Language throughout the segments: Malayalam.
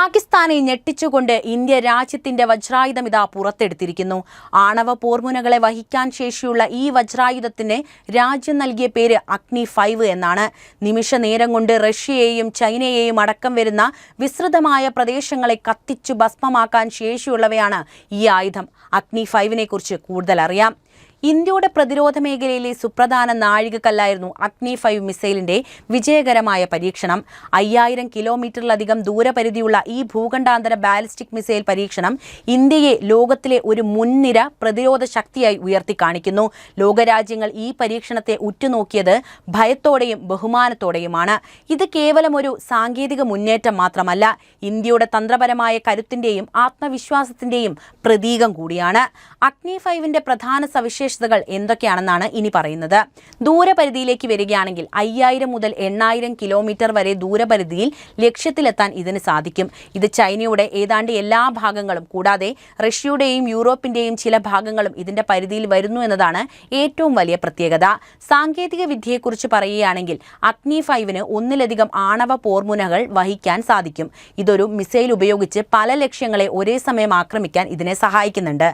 പാകിസ്ഥാനെ ഞെട്ടിച്ചുകൊണ്ട് ഇന്ത്യ രാജ്യത്തിന്റെ വജ്രായുധം ഇതാ പുറത്തെടുത്തിരിക്കുന്നു. ആണവ പോർമുനകളെ വഹിക്കാൻ ശേഷിയുള്ള ഈ വജ്രായുധത്തിന് രാജ്യം നൽകിയ പേര് അഗ്നി ഫൈവ് എന്നാണ്. നിമിഷ നേരം കൊണ്ട് റഷ്യയെയും ചൈനയെയും അടക്കം വരുന്ന വിസ്തൃതമായ പ്രദേശങ്ങളെ കത്തിച്ചു ഭസ്മമാക്കാൻ ശേഷിയുള്ളവയാണ് ഈ ആയുധം. അഗ്നി ഫൈവിനെ കുറിച്ച് കൂടുതൽ അറിയാം ഇന്ത്യയുടെ പ്രതിരോധ മേഖലയിലെ സുപ്രധാന നാഴികക്കല്ലായിരുന്നു അഗ്നി ഫൈവ് മിസൈലിന്റെ വിജയകരമായ പരീക്ഷണം. അയ്യായിരം കിലോമീറ്ററിലധികം ദൂരപരിധിയുള്ള ഈ ഭൂഖണ്ഡാന്തര ബാലിസ്റ്റിക് മിസൈൽ പരീക്ഷണം ഇന്ത്യയെ ലോകത്തിലെ ഒരു മുൻനിര പ്രതിരോധ ശക്തിയായി ഉയർത്തി കാണിക്കുന്നു. ലോകരാജ്യങ്ങൾ ഈ പരീക്ഷണത്തെ ഉറ്റുനോക്കിയത് ഭയത്തോടെയും ബഹുമാനത്തോടെയുമാണ്. ഇത് കേവലം ഒരു സാങ്കേതിക മുന്നേറ്റം മാത്രമല്ല ഇന്ത്യയുടെ തന്ത്രപരമായ കരുത്തിന്റെയും ആത്മവിശ്വാസത്തിന്റെയും പ്രതീകം കൂടിയാണ്. അഗ്നി ഫൈവിന്റെ പ്രധാന സവിശേഷതകൾ എന്തൊക്കെയാണെന്നാണ് ഇനി പറയുന്നത്. ദൂരപരിധിയിലേക്ക് വരികയാണെങ്കിൽ അയ്യായിരം മുതൽ എണ്ണായിരം കിലോമീറ്റർ വരെ ദൂരപരിധിയിൽ ലക്ഷ്യത്തിലെത്താൻ ഇതിന് സാധിക്കും. ഇത് ചൈനയുടെ ഏതാണ്ട് എല്ലാ ഭാഗങ്ങളും കൂടാതെ റഷ്യയുടെയും യൂറോപ്പിന്റെയും ചില ഭാഗങ്ങളും ഇതിന്റെ പരിധിയിൽ വരുന്നു എന്നതാണ് ഏറ്റവും വലിയ പ്രത്യേകത. സാങ്കേതിക വിദ്യയെക്കുറിച്ച് പറയുകയാണെങ്കിൽ അഗ്നി ഫൈവിന് ഒന്നിലധികം ആണവ പോർമുനകൾ വഹിക്കാൻ സാധിക്കും. ഇതൊരു മിസൈൽ ഉപയോഗിച്ച് പല ലക്ഷ്യങ്ങളെ ഒരേ സമയം ആക്രമിക്കാൻ ഇതിനെ സഹായിക്കുന്നുണ്ട്.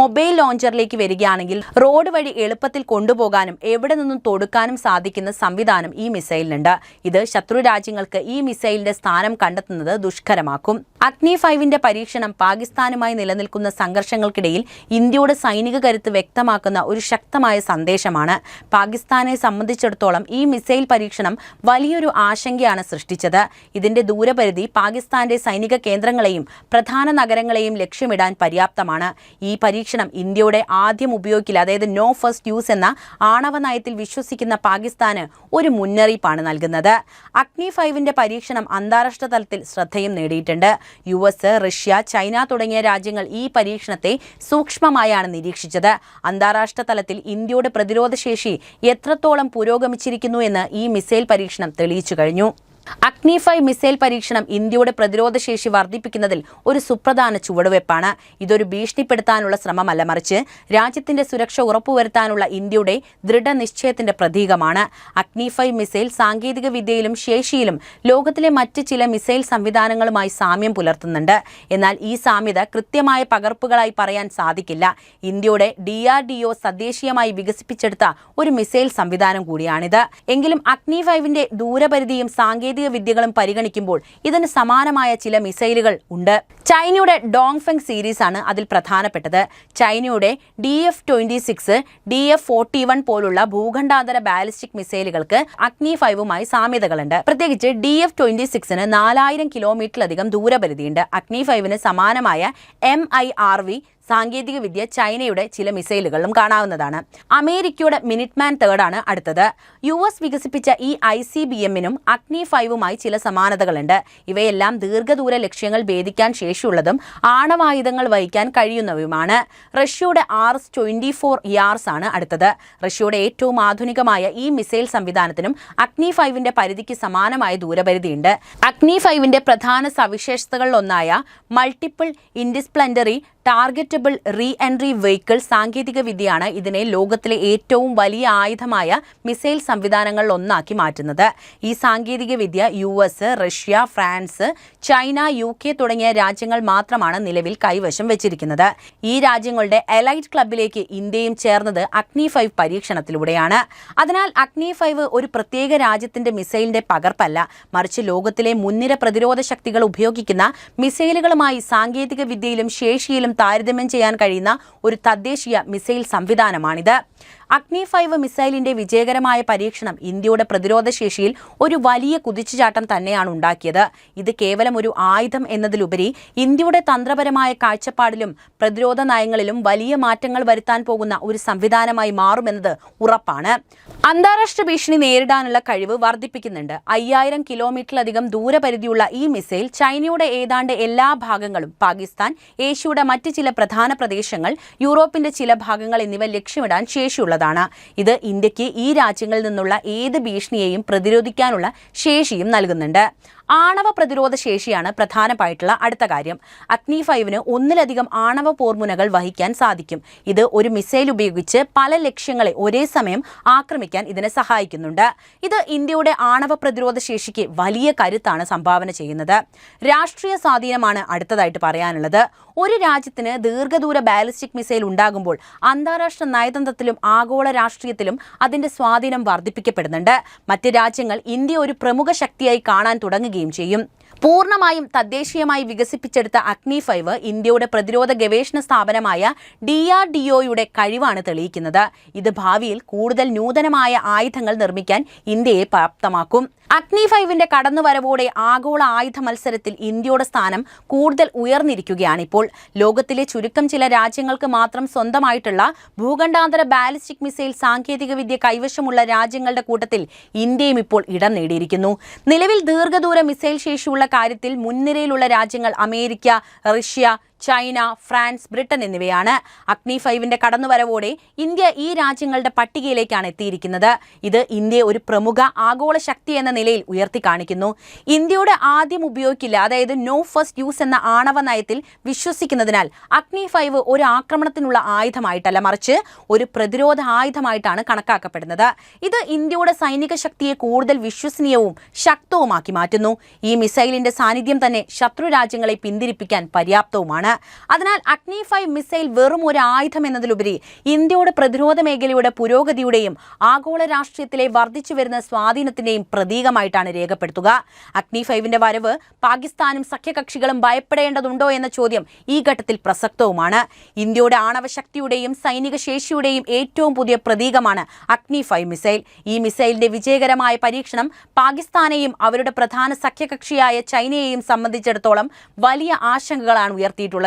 മൊബൈൽ ലോഞ്ചറിലേക്ക് വരികയാണെങ്കിൽ റോഡ് വഴി എളുപ്പത്തിൽ കൊണ്ടുപോകാനും എവിടെ നിന്നും തൊടുക്കാനും സാധിക്കുന്ന സംവിധാനം ഈ മിസൈലിനുണ്ട്. ഇത് ശത്രു രാജ്യങ്ങൾക്ക് ഈ മിസൈലിന്റെ സ്ഥാനം കണ്ടെത്തുന്നത് ദുഷ്കരമാക്കും. അഗ്നി ഫൈവിന്റെ പരീക്ഷണം പാകിസ്ഥാനുമായി നിലനിൽക്കുന്ന സംഘർഷങ്ങൾക്കിടയിൽ ഇന്ത്യയുടെ സൈനിക കരുത്ത് വ്യക്തമാക്കുന്ന ഒരു ശക്തമായ സന്ദേശമാണ്. പാകിസ്ഥാനെ സംബന്ധിച്ചിടത്തോളം ഈ മിസൈൽ പരീക്ഷണം വലിയൊരു ആശങ്കയാണ് സൃഷ്ടിച്ചത്. ഇതിന്റെ ദൂരപരിധി പാകിസ്ഥാന്റെ സൈനിക കേന്ദ്രങ്ങളെയും പ്രധാന നഗരങ്ങളെയും ലക്ഷ്യമിടാൻ പര്യാപ്തമാണ്. ഈ പരീക്ഷണം ഇന്ത്യയുടെ ആദ്യം ഉപയോഗിക്കില്ല അതായത് നോ ഫസ്റ്റ് യൂസ് എന്ന ആണവ നയത്തിൽ വിശ്വസിക്കുന്ന പാകിസ്ഥാന് ഒരു മുന്നറിയിപ്പാണ് നൽകുന്നത്. അഗ്നി ഫൈവിന്റെ പരീക്ഷണം അന്താരാഷ്ട്ര തലത്തിൽ ശ്രദ്ധയും നേടിയിട്ടുണ്ട്. യു എസ് റഷ്യ ചൈന തുടങ്ങിയ രാജ്യങ്ങൾ ഈ പരീക്ഷണത്തെ സൂക്ഷ്മമായാണ് നിരീക്ഷിച്ചത്. അന്താരാഷ്ട്ര തലത്തിൽ ഇന്ത്യയുടെ പ്രതിരോധശേഷി എത്രത്തോളം പുരോഗമിച്ചിരിക്കുന്നു എന്ന് ഈ മിസൈൽ പരീക്ഷണം തെളിയിച്ചു കഴിഞ്ഞു. അഗ്നി ഫൈവ് മിസൈൽ പരീക്ഷണം ഇന്ത്യയുടെ പ്രതിരോധ ശേഷി വർദ്ധിപ്പിക്കുന്നതിൽ ഒരു സുപ്രധാന ചുവടുവയ്പ്പാണ് ഇതൊരു ഭീഷണിപ്പെടുത്താനുള്ള ശ്രമമല്ല മറിച്ച് രാജ്യത്തിന്റെ സുരക്ഷ ഉറപ്പുവരുത്താനുള്ള ഇന്ത്യയുടെ ദൃഢനിശ്ചയത്തിന്റെ പ്രതീകമാണ്. അഗ്നി ഫൈവ് മിസൈൽ സാങ്കേതിക വിദ്യയിലും ശേഷിയിലും ലോകത്തിലെ മറ്റ് ചില മിസൈൽ സംവിധാനങ്ങളുമായി സാമ്യം പുലർത്തുന്നുണ്ട്. എന്നാൽ ഈ സാമ്യത കൃത്യമായ പകർപ്പുകളായി പറയാൻ സാധിക്കില്ല. ഇന്ത്യയുടെ ഡി ആർ ഡി ഒ തദ്ദേശീയമായി വികസിപ്പിച്ചെടുത്ത ഒരു മിസൈൽ സംവിധാനം കൂടിയാണിത്. എങ്കിലും അഗ്നി ഫൈവിന്റെ ദൂരപരിധിയും സാങ്കേതിക വിദ്യകളും പരിഗണിക്കുമ്പോൾ ഇതിന് സമാനമായ ചില മിസൈലുകൾ ഉണ്ട്. ചൈനയുടെ ഡോങ് ഫെങ് സീരീസ് ആണ് അതിൽ പ്രധാനപ്പെട്ടത്. ചൈനയുടെ D F twenty six D F forty one പോലുള്ള ഭൂഖണ്ഡാന്തര ബാലിസ്റ്റിക് മിസൈലുകൾക്ക് അഗ്നി ഫൈവുമായി സാമ്യതകളുണ്ട്. പ്രത്യേകിച്ച് ഡി എഫ് ട്വന്റി സിക്സിന് നാലായിരം കിലോമീറ്ററിലധികം ദൂരപരിധിയുണ്ട്. അഗ്നി ഫൈവിന് സമാനമായ എം ഐ ആർ വി സാങ്കേതിക വിദ്യ ചൈനയുടെ ചില മിസൈലുകളിലും കാണാവുന്നതാണ്. അമേരിക്കയുടെ മിനിറ്റ്മാൻ തേർഡാണ് അടുത്തത്. യു എസ് വികസിപ്പിച്ച ഈ ഐ സി ബി എമ്മിനും അഗ്നി ഫൈവുമായി ചില സമാനതകളുണ്ട്. ഇവയെല്ലാം ദീർഘദൂര ലക്ഷ്യങ്ങൾ ഭേദിക്കാൻ ശേഷിയുള്ളതും ആണവായുധങ്ങൾ വഹിക്കാൻ കഴിയുന്നവയുമാണ്. റഷ്യയുടെ R S twenty four Yars ആണ് അടുത്തത്. റഷ്യയുടെ ഏറ്റവും ആധുനികമായ ഈ മിസൈൽ സംവിധാനത്തിനും അഗ്നി ഫൈവിന്റെ പരിധിക്ക് സമാനമായ ദൂരപരിധിയുണ്ട്. അഗ്നി ഫൈവിന്റെ പ്രധാന സവിശേഷതകളിലൊന്നായ multiple independently targetable re entry vehicle സാങ്കേതിക വിദ്യയാണ് ഇതിനെ ലോകത്തിലെ ഏറ്റവും വലിയ ആയുധമായ മിസൈൽ സംവിധാനങ്ങളിൽ ഒന്നാക്കി മാറ്റുന്നത്. ഈ സാങ്കേതിക വിദ്യ U S Russia France China U K തുടങ്ങിയ രാജ്യങ്ങൾ മാത്രമാണ് നിലവിൽ കൈവശം വെച്ചിരിക്കുന്നത്. ഈ രാജ്യങ്ങളുടെ എലൈറ്റ് ക്ലബിലേക്ക് ഇന്ത്യയും ചേർന്നത് അഗ്നി ഫൈവ് പരീക്ഷണത്തിലൂടെയാണ്. അതിനാൽ അഗ്നി ഫൈവ് ഒരു പ്രത്യേക രാജ്യത്തിന്റെ മിസൈലിന്റെ പകർപ്പല്ല. മറിച്ച് ലോകത്തിലെ മുൻനിര പ്രതിരോധ ശക്തികൾ ഉപയോഗിക്കുന്ന മിസൈലുകളുമായി സാങ്കേതിക വിദ്യയിലും ശേഷിയിലും താരതമ്യം ചെയ്യാൻ കഴിയുന്ന ഒരു തദ്ദേശീയ മിസൈൽ സംവിധാനമാണിത്. അഗ്നി ഫൈവ് മിസൈലിന്റെ വിജയകരമായ പരീക്ഷണം ഇന്ത്യയുടെ പ്രതിരോധ ശേഷിയിൽ ഒരു വലിയ കുതിച്ചുചാട്ടം തന്നെയാണ് ഉണ്ടാക്കിയത്. ഇത് കേവലം ഒരു ആയുധം എന്നതിലുപരി ഇന്ത്യയുടെ തന്ത്രപരമായ കാഴ്ചപ്പാടിലും പ്രതിരോധ നയങ്ങളിലും വലിയ മാറ്റങ്ങൾ വരുത്താൻ പോകുന്ന ഒരു സംവിധാനമായി മാറുമെന്നത് ഉറപ്പാണ്. അന്താരാഷ്ട്ര ഭീഷണി നേരിടാനുള്ള കഴിവ് വർദ്ധിപ്പിക്കുന്നുണ്ട്. അയ്യായിരം കിലോമീറ്ററിലധികം ദൂരപരിധിയുള്ള ഈ മിസൈൽ ചൈനയുടെ ഏതാണ്ട് എല്ലാ ഭാഗങ്ങളും പാകിസ്ഥാൻ ഏഷ്യയുടെ മറ്റ് ചില പ്രധാന പ്രദേശങ്ങൾ യൂറോപ്പിന്റെ ചില ഭാഗങ്ങൾ എന്നിവ ലക്ഷ്യമിടാൻ ശേഷിയുള്ളതാണ് ഇത് ഇന്ത്യയ്ക്ക് ഈ രാജ്യങ്ങളിൽ നിന്നുള്ള ഏത് ഭീഷണിയെയും പ്രതിരോധിക്കാനുള്ള ശേഷിയും നൽകുന്നുണ്ട്. ആണവ പ്രതിരോധ ശേഷിയാണ് പ്രധാനമായിട്ടുള്ള അടുത്ത കാര്യം. അഗ്നി ഫൈവിന് ഒന്നിലധികം ആണവ പോർമുനകൾ വഹിക്കാൻ സാധിക്കും. ഇത് ഒരു മിസൈൽ ഉപയോഗിച്ച് പല ലക്ഷ്യങ്ങളെ ഒരേ സമയം ആക്രമിക്കാൻ ഇതിനെ സഹായിക്കുന്നുണ്ട്. ഇത് ഇന്ത്യയുടെ ആണവ പ്രതിരോധ ശേഷിക്ക് വലിയ കരുത്താണ് സംഭാവന ചെയ്യുന്നത്. രാഷ്ട്രീയ സ്വാധീനമാണ് അടുത്തതായിട്ട് പറയാനുള്ളത്. ഒരു രാജ്യത്തിന് ദീർഘദൂര ബാലിസ്റ്റിക് മിസൈൽ ഉണ്ടാകുമ്പോൾ അന്താരാഷ്ട്ര നയതന്ത്രത്തിലും ആഗോള രാഷ്ട്രീയത്തിലും അതിന്റെ സ്വാധീനം വർദ്ധിപ്പിക്കപ്പെടുന്നുണ്ട്. മറ്റ് രാജ്യങ്ങൾ ഇന്ത്യ ഒരു പ്രമുഖ ശക്തിയായി കാണാൻ തുടങ്ങുകയും ചെയ്യും. പൂർണമായും തദ്ദേശീയമായി വികസിപ്പിച്ചെടുത്ത അഗ്നി ഫൈവ് ഇന്ത്യയുടെ പ്രതിരോധ ഗവേഷണ സ്ഥാപനമായ ഡി ആർ ഡി ഒയുടെ കഴിവാണ് തെളിയിക്കുന്നത്. ഇത് ഭാവിയിൽ കൂടുതൽ നൂതനമായ ആയുധങ്ങൾ നിർമ്മിക്കാൻ ഇന്ത്യയെ പ്രാപ്തമാക്കും. അഗ്നി ഫൈവിന്റെ കടന്നുവരവോടെ ആഗോള ആയുധ മത്സരത്തിൽ ഇന്ത്യയുടെ സ്ഥാനം കൂടുതൽ ഉയർന്നിരിക്കുകയാണിപ്പോൾ ലോകത്തിലെ ചുരുക്കം ചില രാജ്യങ്ങൾക്ക് മാത്രം സ്വന്തമായിട്ടുള്ള ഭൂഖണ്ഡാന്തര ബാലിസ്റ്റിക് മിസൈൽ സാങ്കേതികവിദ്യ കൈവശമുള്ള രാജ്യങ്ങളുടെ കൂട്ടത്തിൽ ഇന്ത്യയും ഇപ്പോൾ ഇടം നേടിയിരിക്കുന്നു. നിലവിൽ ദീർഘദൂര മിസൈൽ ശേഷിയുള്ള കാര്യത്തിൽ മുൻനിരയിലുള്ള രാജ്യങ്ങൾ America Russia China France Britain എന്നിവയാണ് അഗ്നി ഫൈവിന്റെ കടന്നുവരവോടെ ഇന്ത്യ ഈ രാജ്യങ്ങളുടെ പട്ടികയിലേക്കാണ് എത്തിയിരിക്കുന്നത്. ഇത് ഇന്ത്യയെ ഒരു പ്രമുഖ ആഗോള ശക്തി എന്ന നിലയിൽ ഉയർത്തി കാണിക്കുന്നു. ഇന്ത്യയുടെ ആദ്യം ഉപയോഗിക്കില്ല അതായത് നോ ഫസ്റ്റ് യൂസ് എന്ന ആണവ നയത്തിൽ വിശ്വസിക്കുന്നതിനാൽ അഗ്നി ഫൈവ് ഒരു ആക്രമണത്തിനുള്ള ആയുധമായിട്ടല്ല മറിച്ച് ഒരു പ്രതിരോധ ആയുധമായിട്ടാണ് കണക്കാക്കപ്പെടുന്നത്. ഇത് ഇന്ത്യയുടെ സൈനിക ശക്തിയെ കൂടുതൽ വിശ്വസനീയവും ശക്തവുമാക്കി മാറ്റുന്നു. ഈ മിസൈലിന്റെ സാന്നിധ്യം തന്നെ ശത്രു രാജ്യങ്ങളെ പിന്തിരിപ്പിക്കാൻ പര്യാപ്തവുമാണ്. അതിനാൽ അഗ്നി ഫൈവ് മിസൈൽ വെറും ഒരു ആയുധം എന്നതിലുപരി ഇന്ത്യയുടെ പ്രതിരോധ മേഖലയുടെ പുരോഗതിയുടെയും ആഗോള രാഷ്ട്രീയത്തിലെ വർദ്ധിച്ചു വരുന്ന സ്വാധീനത്തിന്റെയും പ്രതീകമായിട്ടാണ് രേഖപ്പെടുത്തുക. അഗ്നി ഫൈവിന്റെ വരവ് പാകിസ്ഥാനും സഖ്യകക്ഷികളും ഭയപ്പെടേണ്ടതുണ്ടോ എന്ന ചോദ്യം ഈ ഘട്ടത്തിൽ പ്രസക്തവുമാണ്. ഇന്ത്യയുടെ ആണവ ശക്തിയുടെയും സൈനിക ശേഷിയുടെയും ഏറ്റവും പുതിയ പ്രതീകമാണ് അഗ്നി ഫൈവ് മിസൈൽ. ഈ മിസൈലിന്റെ വിജയകരമായ പരീക്ഷണം പാകിസ്ഥാനെയും അവരുടെ പ്രധാന സഖ്യകക്ഷിയായ ചൈനയെയും സംബന്ധിച്ചിടത്തോളം വലിയ ആശങ്കകളാണ് ഉയർത്തിയിട്ടുള്ളത്.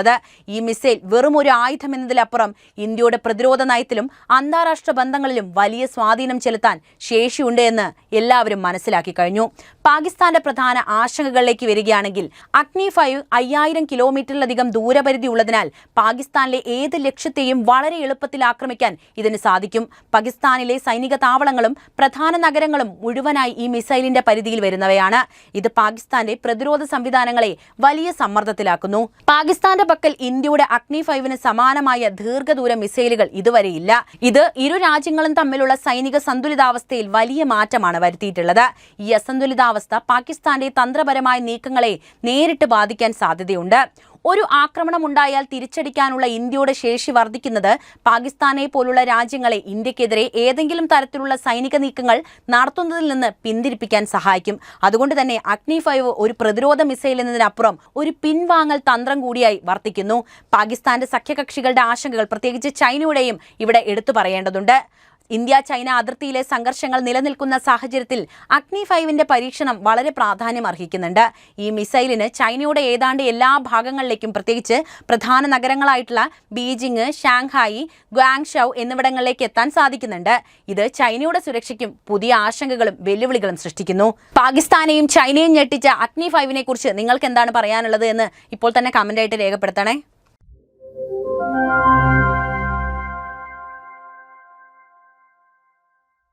ഈ മിസൈൽ വെറും ഒരു ആയുധം എന്നതിലപ്പുറം ഇന്ത്യയുടെ പ്രതിരോധ നയത്തിലും അന്താരാഷ്ട്ര ബന്ധങ്ങളിലും വലിയ സ്വാധീനം ചെലുത്താൻ ശേഷിയുണ്ട് എന്ന് എല്ലാവരും മനസ്സിലാക്കി കഴിഞ്ഞു. പാകിസ്ഥാന്റെ പ്രധാന ആശങ്കകളിലേക്ക് വരികയാണെങ്കിൽ അഗ്നി ഫൈവ് അയ്യായിരം കിലോമീറ്ററിലധികം ദൂരപരിധി ഉള്ളതിനാൽ പാകിസ്ഥാനിലെ ഏത് ലക്ഷ്യത്തെയും വളരെ എളുപ്പത്തിൽ ആക്രമിക്കാൻ ഇതിന് സാധിക്കും. പാകിസ്ഥാനിലെ സൈനിക താവളങ്ങളും പ്രധാന നഗരങ്ങളും മുഴുവനായി ഈ മിസൈലിന്റെ പരിധിയിൽ വരുന്നവയാണ്. ഇത് പാകിസ്ഥാന്റെ പ്രതിരോധ സംവിധാനങ്ങളെ വലിയ സമ്മർദ്ദത്തിലാക്കുന്നു. പാകിസ്ഥാന്റെ പക്കൽ ഇന്ത്യയുടെ അഗ്നി ഫൈവിന് സമാനമായ ദീർഘദൂര മിസൈലുകൾ ഇതുവരെയില്ല ഇത് ഇരു രാജ്യങ്ങളും തമ്മിലുള്ള സൈനിക സന്തുലിതാവസ്ഥയിൽ വലിയ മാറ്റമാണ് വരുത്തിയിട്ടുള്ളത്. ഈ അസന്തുലിതാവസ്ഥ പാകിസ്ഥാന്റെ തന്ത്രപരമായ നീക്കങ്ങളെ നേരിട്ട് ബാധിക്കാൻ സാധ്യതയുണ്ട്. ഒരു ആക്രമണം ഉണ്ടായാൽ തിരിച്ചടിക്കാനുള്ള ഇന്ത്യയുടെ ശേഷി വർദ്ധിക്കുന്നത് പാകിസ്ഥാനെ പോലുള്ള രാജ്യങ്ങളെ ഇന്ത്യക്കെതിരെ ഏതെങ്കിലും തരത്തിലുള്ള സൈനിക നീക്കങ്ങൾ നടത്തുന്നതിൽ നിന്ന് പിന്തിരിപ്പിക്കാൻ സഹായിക്കും. അതുകൊണ്ട് തന്നെ അഗ്നി ഫൈവ് ഒരു പ്രതിരോധ മിസൈൽ എന്നതിനപ്പുറം ഒരു പിൻവാങ്ങൽ തന്ത്രം കൂടിയായി വർത്തിക്കുന്നു. പാകിസ്ഥാന്റെ സഖ്യകക്ഷികളുടെ ആശങ്കകൾ പ്രത്യേകിച്ച് ചൈനയുടെയും ഇവിടെ എടുത്തു പറയേണ്ടതുണ്ട്. ഇന്ത്യ ചൈന അതിർത്തിയിലെ സംഘർഷങ്ങൾ നിലനിൽക്കുന്ന സാഹചര്യത്തിൽ അഗ്നി ഫൈവിന്റെ പരീക്ഷണം വളരെ പ്രാധാന്യം അർഹിക്കുന്നുണ്ട് ഈ മിസൈലിന് ചൈനയുടെ ഏതാണ്ട് എല്ലാ ഭാഗങ്ങളിലേക്കും പ്രത്യേകിച്ച് പ്രധാന നഗരങ്ങളായിട്ടുള്ള ബീജിംഗ് ഷാങ്ഹായി ഗ്വാങ്ഷൌ എന്നിവിടങ്ങളിലേക്ക് എത്താൻ സാധിക്കുന്നുണ്ട്. ഇത് ചൈനയുടെ സുരക്ഷയ്ക്കും പുതിയ ആശങ്കകളും വെല്ലുവിളികളും സൃഷ്ടിക്കുന്നു. പാകിസ്ഥാനെയും ചൈനയും ഞെട്ടിച്ച അഗ്നി ഫൈവിനെ നിങ്ങൾക്ക് എന്താണ് പറയാനുള്ളത് എന്ന് ഇപ്പോൾ തന്നെ കമന്റായിട്ട് രേഖപ്പെടുത്തണേ.